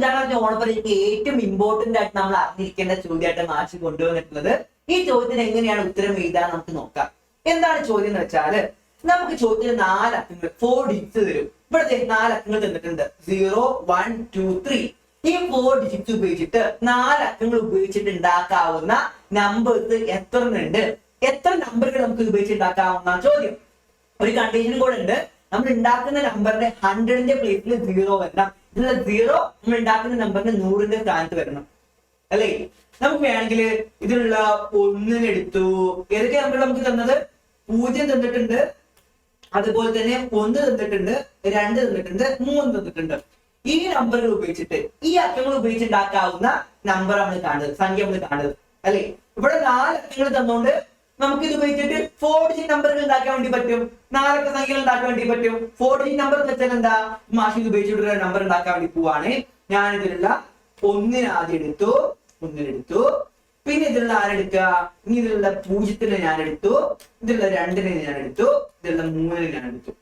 Class ഓണപ്പരീക്ഷയ്ക്ക് ഏറ്റവും important ആയിട്ട് നമ്മൾ അറിഞ്ഞിരിക്കേണ്ട ചോദ്യമായിട്ട് മാച്ച് കൊണ്ടുവന്നിട്ടുള്ളത്? ഈ ചോദ്യത്തിന് എങ്ങനെയാണ് ഉത്തരം എഴുതാൻ നമുക്ക് നോക്കാം. എന്താണ് ചോദ്യം എന്ന് വെച്ചാൽ നമുക്ക് ചോദ്യത്തിന് നാല് അക്കങ്ങൾ ഫോർ ഡിജിറ്റ് തരും. ഇവിടെ നാല് അക്കങ്ങൾ തന്നിട്ടുണ്ട്. സീറോ വൺ ടു ത്രീ ഈ ഫോർ ഡിജിറ്റ് ഉപയോഗിച്ചിട്ട് നാല് അക്കങ്ങൾ ഉപയോഗിച്ചിട്ട് ഉണ്ടാക്കാവുന്ന നമ്പേഴ്സ് എത്ര ഉണ്ട് എത്ര നമ്പറുകൾ നമുക്ക് ഉപയോഗിച്ച് ഉണ്ടാക്കാവുന്ന ചോദ്യം? ഒരു കണ്ടീഷനും കൂടെ ഉണ്ട്. നമ്മൾ ഉണ്ടാക്കുന്ന നമ്പറിന്റെ ഹൺഡ്രഡിന്റെ പ്ലേസിൽ സീറോ വരണം. ഇതിലുള്ള സീറോ നമ്മൾ ഉണ്ടാക്കുന്ന നമ്പറിന്റെ നൂറിന്റെ സ്ഥാനത്ത് വരണം. അല്ലേ? നമുക്ക് വേണമെങ്കിൽ ഇതിലുള്ള ഒന്നിനെടുത്തു ഏതൊക്കെ നമ്പർ നമുക്ക് തന്നത്? പൂജ്യം തന്നിട്ടുണ്ട്. അതുപോലെ തന്നെ ഒന്ന് തന്നിട്ടുണ്ട് രണ്ട് തന്നിട്ടുണ്ട് മൂന്ന് തന്നിട്ടുണ്ട്. ഈ നമ്പറുകൾ ഉപയോഗിച്ചിട്ട് ഈ അക്കങ്ങൾ ഉപയോഗിച്ചുണ്ടാക്കാവുന്ന നമ്പർ നമ്മൾ കാണുന്നത് സംഖ്യ നമ്മൾ കാണുന്നത്. അല്ലെ? ഇവിടെ നാല് അക്കങ്ങൾ തന്നുകൊണ്ട് നമുക്ക് ഇത് ഉപയോഗിച്ചിട്ട് ഫോർ ഡിജിറ്റ് നമ്പറുകൾ ഉണ്ടാക്കാൻ വേണ്ടി പറ്റും. നാലക്ക സംഖ്യകൾ ഉണ്ടാക്കാൻ വേണ്ടി പറ്റും. ഫോർ ഡിജിറ്റ് നമ്പർ എന്ന് വെച്ചാൽ എന്താ? മാഷി ഇത് ഉപയോഗിച്ചിട്ട് നമ്പർ ഉണ്ടാക്കാൻ വേണ്ടി പോവാണ്. ഞാൻ ഇതിലുള്ള ഒന്നിന് ആദ്യം എടുത്തു. ഒന്നിനെടുത്തു പിന്നെ ഇതിലുള്ള ആരെടുക്കുക ഇനി ഇതിലുള്ള പൂജ്യത്തിന് ഞാൻ എടുത്തു. ഇതിലുള്ള രണ്ടിനെ ഞാൻ എടുത്തു. ഇതിലുള്ള മൂന്നിനെ ഞാൻ എടുത്തു.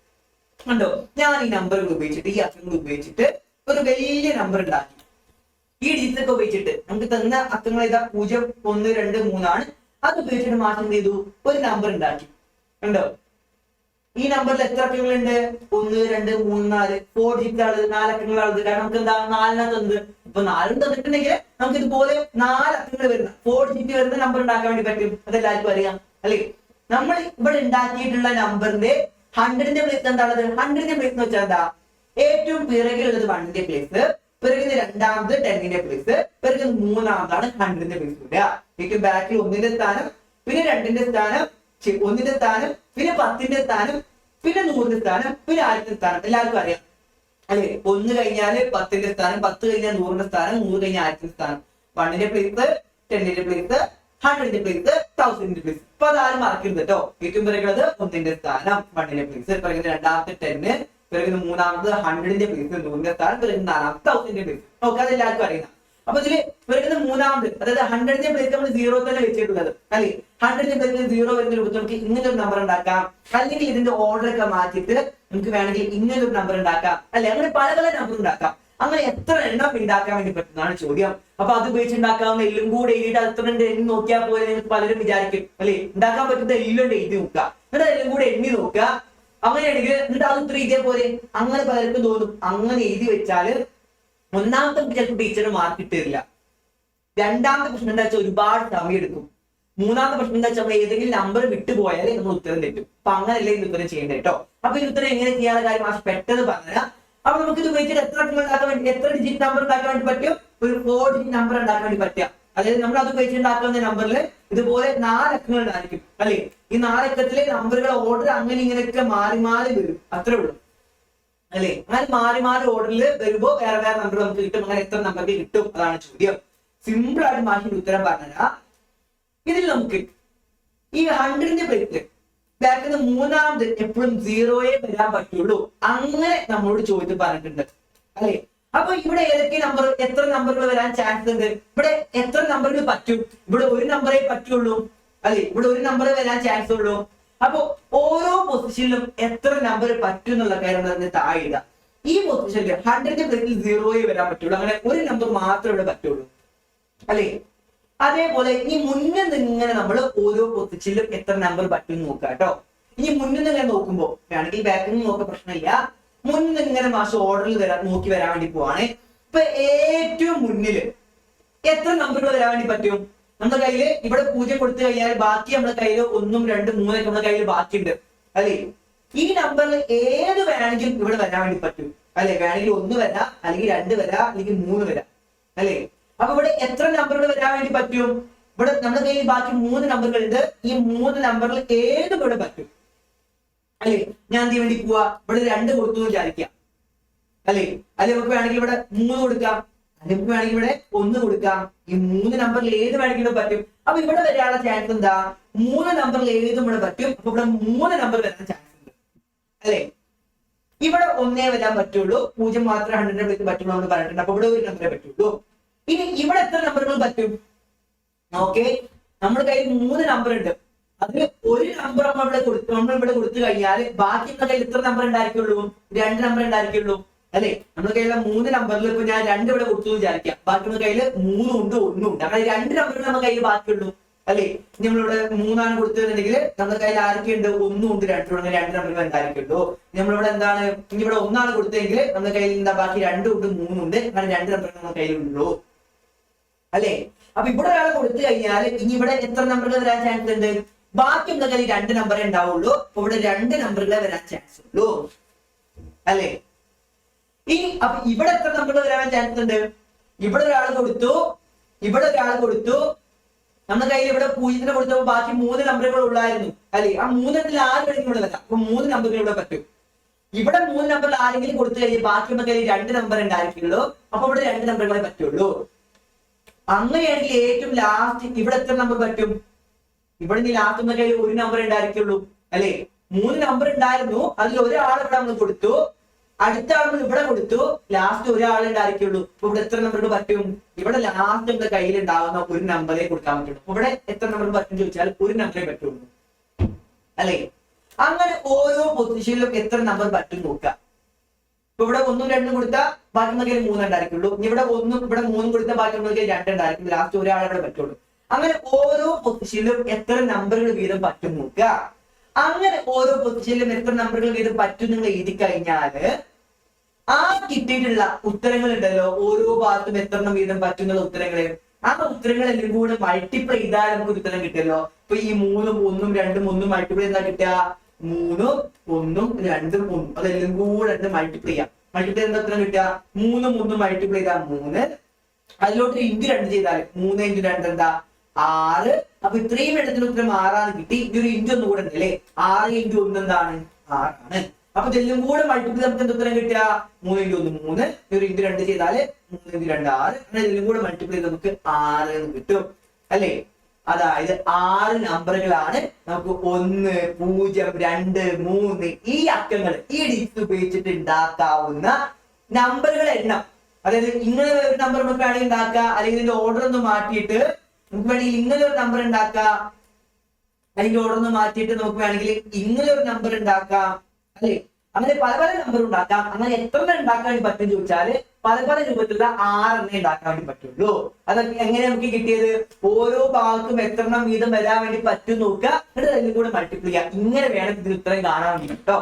കണ്ടോ? ഞാൻ ഈ നമ്പറുകൾ ഉപയോഗിച്ചിട്ട് ഈ അക്കങ്ങൾ ഉപയോഗിച്ചിട്ട് ഒരു വലിയ നമ്പർ ഉണ്ടാക്കി. ഈ ഡിജിറ്റൊക്കെ ഉപയോഗിച്ചിട്ട് നമുക്ക് തന്ന അക്കങ്ങൾ ഇതാ പൂജ്യം ഒന്ന് രണ്ട് മൂന്നാണ്. അത് ഉപയോഗിച്ചിട്ട് മാറ്റം എന്ത് ചെയ്തു? ഒരു നമ്പർ ഉണ്ടാക്കി. ഉണ്ടോ ഈ നമ്പറിൽ എത്ര അക്കങ്ങളുണ്ട് ഒന്ന് രണ്ട് മൂന്ന് നാല്. ഫോർ ജിറ്റ് ആണ്. നാല് അക്കങ്ങളാണ് കാരണം നമുക്ക് എന്താ? നാലിനകത്ത് എന്ത്? ഇപ്പൊ നാലും തന്നിട്ടുണ്ടെങ്കിൽ നമുക്ക് ഇതുപോലെ നാല് അക്കങ്ങൾ വരുന്ന ഫോർ ഡിജിറ്റ് വരുന്ന നമ്പർ ഉണ്ടാക്കാൻ വേണ്ടി പറ്റും. അതെല്ലാവർക്കും അറിയാം. അല്ലേ? നമ്മൾ ഇവിടെ ഉണ്ടാക്കിയിട്ടുള്ള നമ്പറിന്റെ ഹൺഡ്രഡിന്റെ പ്ലേസ് എന്താണത്? ഹൺഡ്രഡിന്റെ പ്ലേസ് എന്ന് വെച്ചാൽ എന്താ? ഏറ്റവും പിറകിലുള്ളത് വണ്ണിന്റെ പ്ലേസ് പിറകിന് രണ്ടാമത് ടെന്നിന്റെ പ്ലേസ് പിറകിൽ മൂന്നാമതാണ് ഹൺഡ്രഡിന്റെ പ്ലേസ് വരിക ബാക്കിൽ ഒന്നിന്റെ സ്ഥാനം പിന്നെ രണ്ടിന്റെ സ്ഥാനം ഒന്നിന്റെ സ്ഥാനം പിന്നെ പത്തിന്റെ സ്ഥാനം പിന്നെ നൂറിന്റെ സ്ഥാനം പിന്നെ ആയിരത്തിന്റെ സ്ഥാനം. എല്ലാവർക്കും അറിയാം. അല്ലെ? ഒന്ന് കഴിഞ്ഞാൽ പത്തിന്റെ സ്ഥാനം പത്ത് കഴിഞ്ഞാൽ നൂറിന്റെ സ്ഥാനം നൂറ് കഴിഞ്ഞാൽ ആയിരത്തിന്റെ സ്ഥാനം. വണ്ണിന്റെ പ്ലേസ് ടെന്നിന്റെ പ്ലേസ് ഹൺഡ്രഡിന്റെ പ്ലേസ് തൗസൻഡിന്റെ പ്ലേസ് ഇപ്പൊ അതാരും മറക്കരുത് കേട്ടോ ഏറ്റവും പിറകുള്ളത് ഒന്നിന്റെ സ്ഥാനം വണ്ണിന്റെ പ്ലേസ് പിറകുന്ന രണ്ടാമത്തെ ടെന്ന് പിറകുന്ന മൂന്നാമത് ഹൺഡ്രഡിന്റെ പ്ലേസ് നൂറിന്റെ സ്ഥാനം പിറകുന്ന നാലാമത് തൗസൻഡിന്റെ പ്ലേസ് നമുക്ക് അത് എല്ലാവർക്കും അറിയുന്ന അപ്പൊ ഇതിൽ വരുന്ന മൂന്നാമത് അതായത് ഹൺഡ്രഡിന്റെ പ്ലേസ് നമ്മൾ സീറോ തന്നെ വെച്ചിട്ടുള്ളത്. അല്ലെ? ഹൺഡ്രഡിന്റെ പ്ലേസിൽ സീറോ വരുന്ന രൂപത്തിൽ നമുക്ക് ഇങ്ങനെ ഒരു നമ്പർ ഉണ്ടാക്കാം. അല്ലെങ്കിൽ ഇതിന്റെ ഓർഡർ ഒക്കെ മാറ്റിയിട്ട് നമുക്ക് വേണമെങ്കിൽ ഇങ്ങനെ ഒരു നമ്പർ ഉണ്ടാക്കാം. അല്ലെ? അങ്ങനെ പല പല നമ്പർ ഉണ്ടാക്കാം. അങ്ങനെ എത്ര എണ്ണം ഉണ്ടാക്കാൻ വേണ്ടി പറ്റുന്നതാണ് ചോദ്യം. അപ്പൊ അത് ഉപയോഗിച്ച് ഉണ്ടാക്കാവുന്ന എല്ലും കൂടെ എഴുതിയിട്ട് അത്ര ഉണ്ട് എണ്ണി നോക്കിയാൽ പോലെ നിങ്ങൾക്ക് പലരും വിചാരിക്കും. അല്ലെ? ഉണ്ടാക്കാൻ പറ്റുന്ന എല്ലാം എഴുതി നോക്കുക. എന്നിട്ട് എല്ലാം കൂടെ എണ്ണി നോക്കുക. അങ്ങനെയാണെങ്കിൽ എന്നിട്ട് അത് ഇത്ര എഴുതിയാൽ പോലെ? അങ്ങനെ പലർക്കും തോന്നും. അങ്ങനെ എഴുതി വെച്ചാൽ ഒന്നാമത്തെ ചിലപ്പോൾ ടീച്ചറിന് മാർക്ക് കിട്ടില്ല. രണ്ടാമത്തെ പ്രശ്നം എന്താ വെച്ചാൽ ഒരുപാട് സമയം എടുക്കും മൂന്നാമത്തെ പ്രശ്നം എന്താ വെച്ചാൽ നമ്മൾ ഏതെങ്കിലും നമ്പർ വിട്ടുപോയാലേ നമ്മൾ ഉത്തരം തെറ്റും. അപ്പൊ അങ്ങനെയല്ലേ ഇത് ഉത്തരം ചെയ്യേണ്ടത് കേട്ടോ. അപ്പൊ ഈ ഉത്തരം എങ്ങനെ ചെയ്യാനുള്ള കാര്യം മാഷ് പെട്ടെന്ന് പറഞ്ഞാൽ അപ്പൊ നമുക്ക് ഇത് ഉപയോഗിച്ചിട്ട് എത്ര ഉണ്ടാക്കാൻ വേണ്ടി എത്ര ഡിജിറ്റ് നമ്പർ ഉണ്ടാക്കാൻ വേണ്ടി പറ്റും? ഒരു ഫോർ ഡിജിറ്റ് നമ്പർ ഉണ്ടാക്കാൻ വേണ്ടി പറ്റുക. അതായത് നമ്മൾ അത് കഴിച്ചുണ്ടാക്കുന്ന നമ്പറിൽ ഇതുപോലെ നാലക്കങ്ങൾ ഉണ്ടായിരിക്കും അല്ലെ? ഈ നാലക്കത്തിലെ നമ്പറുകൾ ഓർഡർ അങ്ങനെ ഇങ്ങനെയൊക്കെ മാറി മാറി വരും അത്രേ ഉള്ളൂ. അല്ലെ? അങ്ങനെ മാറി മാറി ഓർഡറിൽ വരുമ്പോ വേറെ വേറെ നമ്പർ നമുക്ക് കിട്ടും. അങ്ങനെ എത്ര നമ്പർക്ക് കിട്ടും അതാണ് ചോദ്യം. സിമ്പിൾ ആയിട്ട് മാഷിന്റെ ഉത്തരം പറഞ്ഞാൽ ഇതിൽ നമുക്ക് ഈ ഹൺഡ്രഡിന്റെ പ്ലേറ്റ് ബാക്കിൽ നിന്ന് മൂന്നാമത് എപ്പോഴും സീറോയെ വരാൻ പറ്റുള്ളൂ. അങ്ങനെ നമ്മളോട് ചോദ്യം പറഞ്ഞിട്ടുണ്ട്. അല്ലെ? അപ്പൊ ഇവിടെ ഏതൊക്കെ നമ്പർ എത്ര നമ്പറുകൾ വരാൻ ചാൻസ് ഉണ്ട്? ഇവിടെ എത്ര നമ്പറുകൾ പറ്റും? ഇവിടെ ഒരു നമ്പറേ പറ്റുള്ളൂ. അല്ലെ? ഇവിടെ ഒരു നമ്പർ വരാൻ ചാൻസ് ഉള്ളൂ. അപ്പൊ ഓരോ പൊസിഷനിലും എത്ര നമ്പർ പറ്റും എന്നുള്ള കാര്യം അതിന് താഴെ ഇടുക. ഈ പൊസിഷനിൽ ഹൺഡ്രഡിന്റെ പ്ലേറ്റിൽ സീറോയെ വരാൻ പറ്റുള്ളൂ. അങ്ങനെ ഒരു നമ്പർ മാത്രമേ ഇവിടെ പറ്റുള്ളൂ. അല്ലെ? അതേപോലെ ഇനി നിന്ന് ഇങ്ങനെ നമ്മൾ ഓരോ പൊസിഷനിലും എത്ര നമ്പർ പറ്റും നോക്കുക കേട്ടോ. ഇനി മുന്നിൽ നിന്ന് ഇങ്ങനെ നോക്കുമ്പോ വേണമെങ്കിൽ ബാക്കിൽ നിന്ന് നോക്കാൻ പ്രശ്നമില്ല. മുന്നിൽ ഇങ്ങനെ ഓർഡറിൽ വരാൻ നോക്കി വരാൻ വേണ്ടി പോവാണ്. ഇപ്പൊ ഏറ്റവും മുന്നിൽ എത്ര നമ്പറുകൾ വരാൻ വേണ്ടി പറ്റും? നമ്മുടെ കയ്യിൽ ഇവിടെ പൂജ്യം കൊടുത്തു കഴിഞ്ഞാൽ ബാക്കി നമ്മുടെ കയ്യിൽ ഒന്നും രണ്ടും മൂന്നും നമ്മുടെ കയ്യിൽ ബാക്കിയുണ്ട്. അല്ലെ? ഈ നമ്പറിൽ ഏത് വേണമെങ്കിലും ഇവിടെ വരാൻ വേണ്ടി പറ്റും. അല്ലെ? വേണമെങ്കിൽ ഒന്ന് വരാം അല്ലെങ്കിൽ രണ്ട് വരാം അല്ലെങ്കിൽ മൂന്ന് വരാം. അല്ലെ? അപ്പൊ ഇവിടെ എത്ര നമ്പറുകൾ വരാൻ വേണ്ടി പറ്റും? ഇവിടെ നമ്മുടെ കയ്യിൽ ബാക്കി മൂന്ന് നമ്പറുകൾ ഉണ്ട് ഈ മൂന്ന് നമ്പറിൽ ഏത് ഇവിടെ പറ്റും. അല്ലെ? ഞാൻ എന്ത് വേണ്ടി പോവാ. ഇവിടെ രണ്ട് കൊടുത്തു എന്ന് വിചാരിക്കാം അല്ലെ? അല്ലെ നമുക്ക് വേണമെങ്കിൽ ഇവിടെ മൂന്ന് കൊടുക്കാം. അല്ലെങ്കിൽ വേണമെങ്കിൽ ഇവിടെ ഒന്ന് കൊടുക്കാം. ഈ മൂന്ന് നമ്പറിൽ ഏത് വേണമെങ്കിലും പറ്റും. അപ്പൊ ഇവിടെ വരാനുള്ള ചാൻസ് എന്താ? മൂന്ന് നമ്പറിൽ ഏതും ഇവിടെ പറ്റും. അപ്പൊ ഇവിടെ മൂന്ന് നമ്പർ വരാൻ ചാൻസ് ഉണ്ട്. അല്ലെ? ഇവിടെ ഒന്നേ വരാൻ പറ്റുള്ളൂ. പൂജ്യം മാത്രമേ ഹൺഡ്രഡിനെ വിളിക്കാൻ പറ്റുള്ളൂ എന്ന് പറഞ്ഞിട്ടുണ്ട്. അപ്പൊ ഇവിടെ ഒരു നമ്പറേ പറ്റുള്ളൂ. ഇനി ഇവിടെ എത്ര നമ്പറുകൾ പറ്റും? ഓക്കെ നമ്മുടെ കയ്യിൽ മൂന്ന് നമ്പർ ഉണ്ട്. അതിൽ ഒരു നമ്പർ നമ്മൾ ഇവിടെ കൊടുത്തു നമ്മൾ ഇവിടെ കൊടുത്തു കഴിഞ്ഞാൽ ബാക്കി നമ്മുടെ കയ്യിൽ എത്ര നമ്പർ ഉണ്ടായിരിക്കുള്ളൂ രണ്ട് നമ്പർ ഉണ്ടായിരിക്കുള്ളൂ അല്ലെ? നമ്മുടെ കയ്യിലുള്ള മൂന്ന് നമ്പറിൽ ഇപ്പൊ ഞാൻ രണ്ട് ഇവിടെ കൊടുത്തു വിചാരിക്കാം. ബാക്കി നമ്മുടെ കയ്യിൽ മൂന്നും ഉണ്ട് ഒന്നും ഉണ്ട്. അങ്ങനെ രണ്ട് നമ്പറുകൾ നമ്മുടെ കയ്യിൽ ബാക്കിയുള്ളൂ അല്ലെ? നമ്മളിവിടെ മൂന്നാണ് കൊടുത്തതെന്നുണ്ടെങ്കിൽ നമ്മുടെ കയ്യിൽ ആരൊക്കെ ഉണ്ട്? ഒന്നും ഉണ്ട് രണ്ടും ഉണ്ട് രണ്ട് നമ്പറുകൾ എന്തായിരിക്കുള്ളൂ നമ്മളിവിടെ എന്താണ്? ഇനി ഇവിടെ ഒന്നാണ് കൊടുത്തതെങ്കിൽ നമ്മുടെ കയ്യിൽ എന്താ ബാക്കി രണ്ടും ഉണ്ട് മൂന്നും ഉണ്ട് അങ്ങനെ രണ്ട് നമ്പറുകൾ നമ്മുടെ കയ്യിലുള്ളൂ അല്ലെ? അപ്പൊ ഇവിടെ ഒരാൾ കൊടുത്തു കഴിഞ്ഞാൽ ഇനി ഇവിടെ എത്ര നമ്പറുകൾ വരാൻ ചാൻസ് ഉണ്ട്? ബാക്കി നമ്മുടെ കയ്യിൽ രണ്ട് നമ്പറേ ഉണ്ടാവുള്ളൂ. ഇവിടെ രണ്ട് നമ്പറുകളെ വരാൻ ചാൻസ് ഉള്ളൂ. അല്ലെ? ഇനി അപ്പൊ ഇവിടെ എത്ര നമ്പറുകൾ വരാൻ ചാൻസ് ഉണ്ട്? ഇവിടെ ഒരാൾ കൊടുത്തു. ഇവിടെ ഒരാൾ കൊടുത്തു. നമ്മുടെ കയ്യിൽ ഇവിടെ പൂജ്യത്തിന് കൊടുത്തപ്പോൾ ബാക്കി മൂന്ന് നമ്പറുകൾ ഉള്ളായിരുന്നു. അല്ലെ? ആ മൂന്നെണ്ണത്തിൽ ആറ് വേണമെങ്കിലും ഇവിടെ അപ്പൊ മൂന്ന് നമ്പറുകൾ ഇവിടെ പറ്റും. ഇവിടെ മൂന്ന് നമ്പറിൽ ആരെങ്കിലും കൊടുത്തു കഴിഞ്ഞാൽ ബാക്കി നമ്മുടെ കയ്യിൽ രണ്ട് നമ്പർ ഉണ്ടായിരിക്കുള്ളൂ. അപ്പൊ ഇവിടെ രണ്ട് നമ്പറുകളെ പറ്റുള്ളൂ. അങ്ങനെയാണെങ്കിൽ ഏറ്റവും ലാസ്റ്റ് ഇവിടെ എത്ര നമ്പർ പറ്റും? ഇവിടെ നീ ലാസ്റ്റ് എന്ന കയ്യിൽ ഒരു നമ്പർ ഉണ്ടായിരിക്കുള്ളൂ അല്ലെ? മൂന്ന് നമ്പർ ഉണ്ടായിരുന്നു അതിൽ ഒരാൾ ഇവിടെ നമ്മൾ കൊടുത്തു അടുത്ത ആൾ ഇവിടെ കൊടുത്തു ലാസ്റ്റ് ഒരാൾ ഉണ്ടായിരിക്കുള്ളൂ. അപ്പൊ ഇവിടെ എത്ര നമ്പർ പറ്റും? ഇവിടെ ലാസ്റ്റ് നമ്മുടെ കയ്യിൽ ഉണ്ടാവുന്ന ഒരു നമ്പറേ കൊടുക്കാൻ പറ്റുള്ളൂ. ഇവിടെ എത്ര നമ്പർ പറ്റും ചോദിച്ചാൽ ഒരു നമ്പറേ പറ്റുള്ളൂ. അല്ലെ? അങ്ങനെ ഓരോ പൊസിഷനിലും എത്ര നമ്പർ പറ്റും നോക്കുക. ഇപ്പൊ ഇവിടെ ഒന്നും രണ്ടും കൊടുത്താൽ ബാക്കി കയ്യിൽ മൂന്ന് ഉണ്ടായിരിക്കുള്ളൂ. ഇവിടെ ഒന്നും ഇവിടെ മൂന്നും കൊടുത്താൽ ബാക്കി രണ്ടുണ്ടായിരിക്കും രണ്ട് ഉണ്ടായിരിക്കും. ലാസ്റ്റ് ഒരാളെ ഇവിടെ പറ്റുള്ളൂ. അങ്ങനെ ഓരോ പൊസിഷനിലും എത്ര നമ്പറുകൾ വീതം പറ്റും നോക്കുക. അങ്ങനെ ഓരോ പൊസിഷനിലും എത്ര നമ്പറുകൾ വീതം പറ്റും നിങ്ങൾ എഴുതി കഴിഞ്ഞാൽ ആ കിട്ടിയിട്ടുള്ള ഉത്തരങ്ങൾ ഉണ്ടല്ലോ. ഓരോ ഭാഗത്തും എത്ര വീതം പറ്റുന്ന ഉത്തരങ്ങളെ. ആ ഉത്തരങ്ങളെല്ലാം കൂടെ മൾട്ടിപ്ലൈ ചെയ്താൽ നമുക്ക് ഉത്തരം കിട്ടുമല്ലോ. ഇപ്പൊ ഈ മൂന്നും ഒന്നും രണ്ടും ഒന്നും മൾട്ടിപ്ലൈ ചെയ്താൽ കിട്ടുക? മൂന്നും ഒന്നും രണ്ടും ഒന്നും. അതെല്ലാം കൂടെ മൾട്ടിപ്ലൈ ചെയ്യാം. മൾട്ടിപ്ലൈ എന്താ ഉത്തരം കിട്ടുക? മൂന്നും ഒന്നും മൾട്ടിപ്ലൈ ചെയ്താൽ മൂന്ന്. അതിലോട്ട് ഇന്റു രണ്ട് ചെയ്താൽ മൂന്ന് ഇന്റു രണ്ട് എന്താ? ആറ്. അപ്പൊ ഇത്രയും എണ്ണത്തിന് ഉത്തരം ആറാണ് കിട്ടി. ഇനി ഒരു ഇന്റു ഒന്നും കൂടെ ഉണ്ട് അല്ലേ? ആറ് ഇഞ്ച് ഒന്ന് എന്താണ്? ആറാണ്. അപ്പൊ ഇതെല്ലാം കൂടെ മൾട്ടിപ്പിൾ നമുക്ക് എന്ത് ഉത്തരം കിട്ടുക? മൂന്ന് ഇഞ്ച് ഒന്ന് മൂന്ന്. ഒരു ഇഞ്ച് രണ്ട് ചെയ്താൽ മൂന്ന് ഇഞ്ച് രണ്ട് ആറ്. അങ്ങനെ ഇതെല്ലാം കൂടെ മൾട്ടിപ്പിൾ ചെയ്ത് നമുക്ക് ആറ് എന്ന് കിട്ടും. അല്ലേ? അതായത് ആറ് നമ്പറുകളാണ് നമുക്ക് ഒന്ന് പൂജ്യം രണ്ട് മൂന്ന് ഈ അക്കങ്ങൾ ഈ ഡിജിറ്റ് ഉപയോഗിച്ചിട്ട് ഉണ്ടാക്കാവുന്ന നമ്പറുകൾ എണ്ണം അതായത് ഇങ്ങനെ ഒരു നമ്പർ നമുക്ക് വേണമെങ്കിൽ ഉണ്ടാക്കാം അല്ലെങ്കിൽ ഇതിന്റെ ഓർഡർ ഒന്ന് മാറ്റിയിട്ട് നമുക്ക് വേണമെങ്കിൽ ഇങ്ങനെ ഒരു നമ്പർ ഉണ്ടാക്കാം അല്ലെങ്കിൽ ഓർഡർ ഒന്ന് മാറ്റിയിട്ട് നമുക്ക് വേണമെങ്കിൽ ഇങ്ങനെ ഒരു നമ്പർ ഉണ്ടാക്കാം അല്ലെ? അങ്ങനെ പല പല നമ്പർ ഉണ്ടാക്കാം. അങ്ങനെ എത്ര ഉണ്ടാക്കാൻ പറ്റും ചോദിച്ചാൽ പല പല രൂപത്തിലുള്ള ആറെണ്ണേ ഉണ്ടാക്കാൻ വേണ്ടി പറ്റുള്ളൂ. അതൊക്കെ എങ്ങനെ നമുക്ക് കിട്ടിയത്? ഓരോ ഭാഗത്തും എത്ര എണ്ണം വീതം വരാൻ വേണ്ടി പറ്റും നോക്കുക. എന്നിട്ട് അതിലും കൂടെ മൾട്ടിപ്ലൈ ചെയ്യാം ഇങ്ങനെ വേണം ഇതിന് ഉത്തരം കാണാൻ വേണ്ടി കേട്ടോ.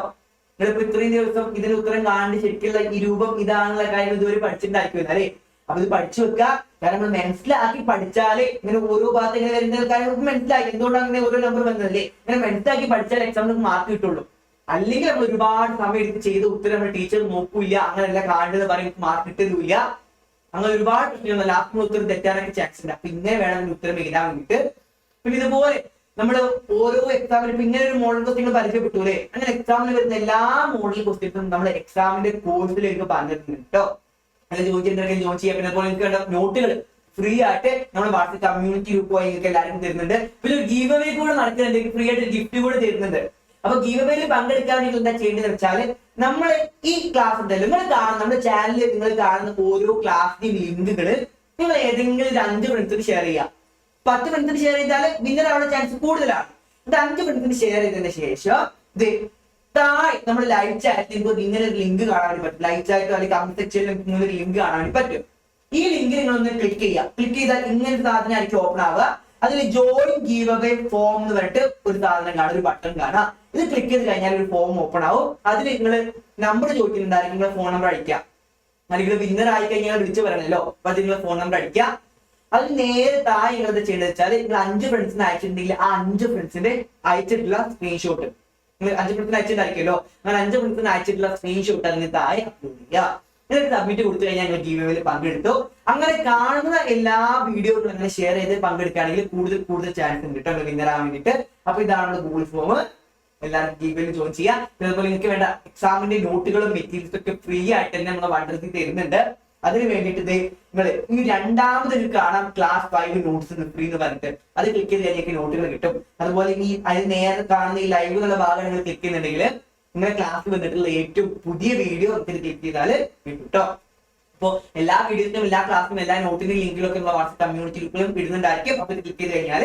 നിങ്ങളിപ്പോ ഇത്രയും ദിവസം ഇതിന് ഉത്തരം കാണേണ്ട ശരിക്കുള്ള ഈ രൂപം ഇതാണെന്നുള്ള കാര്യം ഇതുവരെ പഠിച്ചിട്ടുണ്ടായിരിക്കും അല്ലേ? അപ്പൊ ഇത് പഠിച്ചു വെക്കുക. കാരണം നമ്മൾ മനസ്സിലാക്കി പഠിച്ചാൽ ഇങ്ങനെ ഓരോ ഭാഗത്ത് ഇങ്ങനെ വരുന്ന കാര്യം നമുക്ക് മനസ്സിലാക്കി എന്തുകൊണ്ടാണ് അങ്ങനെ ഓരോ നമ്പർ വന്നതല്ലേ? ഇങ്ങനെ മനസ്സിലാക്കി പഠിച്ചാൽ എക്സാമിന് മാർക്ക് കിട്ടുള്ളൂ. അല്ലെങ്കിൽ നമ്മൾ ഒരുപാട് സമയം എടുത്ത് ചെയ്ത ഉത്തരം നമ്മൾ ടീച്ചർ നോക്കൂല അങ്ങനെയല്ല കാണേണ്ടത് പറയും മാർക്ക് കിട്ടുന്നില്ല അങ്ങനെ ഒരുപാട് പ്രശ്നങ്ങൾ ലാസ്റ്റ് ഉത്തരം തെറ്റാനൊക്കെ ചാൻസ് ഉണ്ട്. അപ്പൊ ഇങ്ങനെ വേണം ഇതിന് ഉത്തരം എഴുതാൻ വേണ്ടിട്ട് പിന്നെ ഇതുപോലെ നമ്മൾ ഓരോ എക്സാമിന് ഇപ്പൊ ഇങ്ങനെ ഒരു മോഡൽ ക്വസ്റ്റ്യൻ പരിചയപ്പെട്ടു അല്ലേ? അങ്ങനെ എക്സാമിന് വരുന്ന എല്ലാ മോഡൽ ക്വസ്റ്റ്യൻസും നമ്മൾ എക്സാമിന്റെ കോഴ്സിലേക്ക് പറഞ്ഞിട്ടുണ്ട് കേട്ടോ അങ്ങനെ ചോദിച്ചിട്ടുണ്ടെങ്കിൽ ജോയിൻ ചെയ്യാം? പിന്നെ അതുപോലെ നിങ്ങൾക്ക് വേണ്ട നോട്ടുകൾ ഫ്രീ ആയിട്ട് നമ്മുടെ വാട്സപ്പ് കമ്മ്യൂണിറ്റി ഗ്രൂപ്പ് വഴി എല്ലാവർക്കും തരുന്നുണ്ട്. പിന്നെ ഒരു ഗീവ് അവേ കൂടെ നടക്കുന്നുണ്ട്. ഫ്രീ ആയിട്ട് ഗിഫ്റ്റ് കൂടെ തരുന്നുണ്ട്. അപ്പൊ ഗീവ് അവേയിൽ പങ്കെടുക്കാൻ നിങ്ങൾ എന്താ ചെയ്യേണ്ടത് വെച്ചാൽ നമ്മൾ ഈ ക്ലാസ് ഉണ്ടല്ലോ നിങ്ങൾ കാണുന്ന നമ്മുടെ ചാനലിൽ നിങ്ങൾ കാണുന്ന ഓരോ ക്ലാസ്സിന്റെയും ലിങ്കുകൾ നിങ്ങൾ ഏതെങ്കിലും ഒരു അഞ്ച് മിനിറ്റ് ഷെയർ ചെയ്യാം. പത്ത് മിനിറ്റ് ഷെയർ ചെയ്താൽ വിന്നർ ആവുന്ന ചാൻസ് കൂടുതലാണ്. ഇത് അഞ്ച് മിനിറ്റ് ഷെയർ ചെയ്തതിന് ശേഷം താഴെ നമ്മൾ ലൈവ് ചാറ്റ് നിങ്ങൾക്ക് ഇങ്ങനെ ഒരു ലിങ്ക് കാണാൻ പറ്റും. ലൈവ് ചാറ്റ് അല്ലെങ്കിൽ കമന്റ് സെക്ഷനിൽ ഇങ്ങനെ ഒരു ലിങ്ക് കാണാൻ പറ്റും. ഈ ലിങ്ക് നിങ്ങൾ ഒന്ന് ക്ലിക്ക് ചെയ്യുക. ക്ലിക്ക് ചെയ്താൽ ഇങ്ങനെ ഒരു സാധനം ആയിരിക്കും ഓപ്പൺ ആവുക. അതിൽ ജോയിൻ ഗീവ് അവേ ഫോം എന്ന് പറഞ്ഞിട്ട് ഒരു സാധനം കാണാം ഒരു ബട്ടൺ കാണാം. ഇത് ക്ലിക്ക് ചെയ്ത് കഴിഞ്ഞാൽ ഒരു ഫോം ഓപ്പൺ ആവും. അതിൽ നിങ്ങൾ നമ്പർ ചോദിക്കുന്നുണ്ടായിരിക്കും നിങ്ങളുടെ ഫോൺ നമ്പർ അടിക്കുക അല്ലെങ്കിൽ വിന്നർ ആയി കഴിഞ്ഞാൽ വിളിച്ചു പറയണല്ലോ. അപ്പൊ അത് നിങ്ങളെ ഫോൺ നമ്പർ അടിക്കുക അത് നേരെ താഴെ നിങ്ങൾ ചെയ്യേണ്ടത് വെച്ചാൽ നിങ്ങൾ അഞ്ച് ഫ്രണ്ട്സിന് അയച്ചിട്ടുണ്ടെങ്കിൽ ആ അഞ്ച് ഫ്രണ്ട്സിന്റെ അയച്ചിട്ടുള്ള സ്ക്രീൻഷോട്ട് നിങ്ങൾ അഞ്ച് മിനിറ്റ് അയച്ചിട്ടുണ്ടായിരിക്കുമല്ലോ. അങ്ങനെ അഞ്ച് ഫ്രണ്ട്സിന് അയച്ചിട്ടുള്ള സ്ക്രീൻഷോട്ട് അതിന് താഴെ അപ്ലോഡ് ചെയ്യുക എന്നിട്ട് സബ്മിറ്റ് കൊടുത്തു കഴിഞ്ഞാൽ ഞങ്ങൾ ഗീവേയിൽ പങ്കെടുത്തു. അങ്ങനെ കാണുന്ന എല്ലാ വീഡിയോകളും അങ്ങനെ ഷെയർ ചെയ്ത് പങ്കെടുക്കുകയാണെങ്കിൽ കൂടുതൽ കൂടുതൽ ചാൻസ് ഉണ്ട് കേട്ടോ. വിന്നർ ആവാൻ വേണ്ടിയിട്ട്. അപ്പൊ ഇതാണ് ഗൂഗിൾ ഫോം എല്ലാവരും ഗീവേയിൽ ജോയിൻ ചെയ്യുക അതുപോലെ നിങ്ങൾക്ക് വേണ്ട എക്സാമിന്റെ നോട്ടുകളും മെറ്റീരിയൽസും ഒക്കെ ഫ്രീ ആയിട്ട് തന്നെ നമ്മൾ വണ്ടർസി തരുന്നുണ്ട്. അതിന് വേണ്ടിയിട്ട് നിങ്ങൾ ഇനി രണ്ടാമത് കാണാം ക്ലാസ് ഫൈവ് നോട്ട്സ് ഫ്രീ എന്ന് പറഞ്ഞിട്ട്. അത് ക്ലിക്ക് ചെയ്ത് കഴിഞ്ഞാൽ നോട്ടുകൾ കിട്ടും. അതുപോലെ ഇനി അതിന് നേരെ കാണുന്ന ഈ ലൈവ് എന്നുള്ള ഭാഗം നിങ്ങൾ ക്ലിക്ക് ചെയ്യുന്നുണ്ടെങ്കിൽ നിങ്ങളുടെ ക്ലാസ് വന്നിട്ടുള്ള ഏറ്റവും പുതിയ വീഡിയോ നമുക്ക് ക്ലിക്ക് ചെയ്താൽ കിട്ടും കേട്ടോ അപ്പോ എല്ലാ വീഡിയോസിനും എല്ലാ ക്ലാസ്സിനും എല്ലാ നോട്ടിന്റെ ലിങ്കിലൊക്കെ നമ്മുടെ വാട്സ്ആപ്പ് കമ്മ്യൂണിറ്റി ഗ്രൂപ്പിലും ഇടുന്നുണ്ടായിരിക്കും. അപ്പൊ ക്ലിക്ക് ചെയ്ത് കഴിഞ്ഞാൽ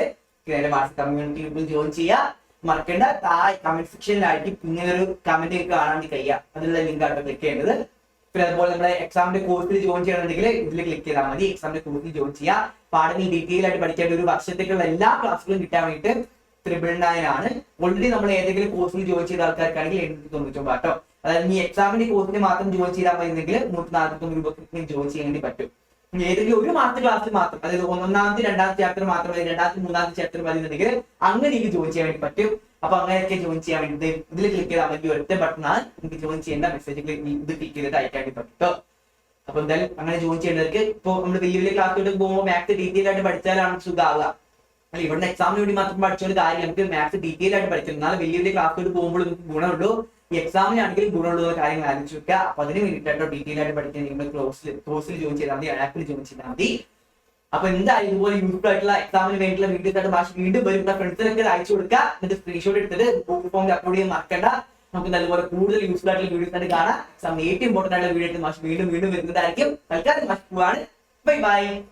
വാട്സ്ആപ്പ് കമ്മ്യൂണിറ്റി ഗ്രൂപ്പിൽ ജോയിൻ ചെയ്യുക മറക്കേണ്ട. താഴെ കമന്റ് സെക്ഷനിലായിരിക്കും ഇങ്ങനെ ഒരു കമന്റ് കാണാൻ കഴിയുക അതിനുള്ള ലിങ്ക് ആണ് ക്ലിക്ക് ചെയ്യേണ്ടത്. പിന്നെ അതുപോലെ നമ്മുടെ എക്സാമിന്റെ കോഴ്സിൽ ജോയിൻ ചെയ്യണമെങ്കിൽ ഇതിൽ ക്ലിക്ക് ചെയ്താൽ മതി. എക്സാമിന്റെ കോഴ്സിൽ ജോയിൻ ചെയ്യുക പാഠങ്ങൾ ഡീറ്റെയിൽ ആയിട്ട് പഠിക്കേണ്ട ഒരു വർഷത്തേക്കുള്ള എല്ലാ ക്ലാസ്സുകളും കിട്ടാൻ വേണ്ടിയിട്ട് ത്രിബിൾ നയൻ ആണ്. ഓൾറെഡി നമ്മൾ ഏതെങ്കിലും കോഴ്സിൽ ജോയിൻ ചെയ്ത ആൾക്കാർക്കാണെങ്കിൽ എണ്ണൂറ്റി തൊണ്ണൂറ്റൊമ്പത് കേട്ടോ അതായത് ഈ എക്സാമിന്റെ കോഴ്സിന് മാത്രം ജോയിൻ ചെയ്താൽ മതിയെങ്കിൽ നൂറ്റി നാൽപ്പത്തൊന്ന് രൂപ ജോയിൻ ചെയ്യേണ്ടി പറ്റും ഏതെങ്കിലും ഒരു മാസത്തെ ക്ലാസ്സിൽ മാത്രം അതായത് ഒന്നാമത്തെ രണ്ടാമത്തെ ചാപ്റ്റർ മാത്രം മതി രണ്ടാമത്തെ മൂന്നാമത്തെ ചാപ്റ്റർ മതി എന്നുണ്ടെങ്കിൽ അങ്ങനെ എനിക്ക് ജോയിൻ ചെയ്യാൻ വേണ്ടി പറ്റും. അപ്പൊ അങ്ങനെയൊക്കെ ജോയിൻ ചെയ്യാൻ വേണ്ടി ഇതിൽ ക്ലിക്ക് ചെയ്താൽ മതി ഒറ്റ ബട്ടണാണ് നിങ്ങൾക്ക് ജോയിൻ ചെയ്യേണ്ട മെസ്സേജ് ഇത് ക്ലിക്ക് ചെയ്തിട്ട് അയക്കാൻ പറ്റും കേട്ടോ അപ്പൊ എന്തായാലും അങ്ങനെ ജോയിൻ ചെയ്യേണ്ടവർക്ക് ഇപ്പോൾ നമ്മൾ വലിയ വലിയ ക്ലാസ്സിലോട്ട് പോകുമ്പോൾ മാത്സ് ഡീറ്റെയിൽ ആയിട്ട് പഠിച്ചാലാണ് സുഖാവുക. അല്ല ഇവിടുന്ന് എക്സാമിന് വേണ്ടി മാത്രം പഠിച്ച ഒരു കാര്യം നമുക്ക് മാത്സ് ഡീറ്റെയിൽ ആയിട്ട് പഠിച്ചു എന്നാൽ വലിയ വലിയ ക്ലാസ്സിലോട്ട് പോകുമ്പോൾ ഗുണമുള്ളൂ. ഈ എക്സാമിനാണെങ്കിൽ ഗുണമുള്ള കാര്യങ്ങൾ ആലോചിച്ച് വെക്കുക അപ്പൊ അതിന് വേണ്ടിയിട്ടോ ഡീറ്റെയിൽ ആയിട്ട് പഠിക്കാൻ നിങ്ങൾ ക്ലോസിൽ ക്ലോസിൽ ജോയിൻ ചെയ്താൽ മതി ആപ്പിൽ ജോയിൻ ചെയ്താൽ മതി. അപ്പൊ എന്തായാലും ഇതുപോലെ യൂസ്ഫുൾ ആയിട്ടുള്ള എക്സാമിന് വേണ്ടിയിട്ടുള്ള വീഡിയോസ് ആയിട്ട് ഭാഷ വീണ്ടും വരും. ഫ്രണ്ട്സിനൊക്കെ അയച്ചു കൊടുക്കുക. എന്നിട്ട് സ്ക്രീൻഷോട്ട് എടുത്തിട്ട് ഗൂഗിൾ ഫോമിൽ അപ്ലോഡ് ചെയ്യാൻ മറക്കണ്ട. നമുക്ക് നല്ലപോലെ കൂടുതൽ യൂസ്ഫുൾ ആയിട്ടുള്ള വീഡിയോസ് ആയിട്ട് കാണാം. എക്സാമിന് ഏറ്റവും ഇമ്പോർട്ടന്റ് ആയിട്ടുള്ള വീഡിയോ ആയിട്ട് മാഷ് വീണ്ടും വീണ്ടും വരുന്നതായിരിക്കും. തൽക്കാലം ഭാഷ പോവാണ്. Bye bye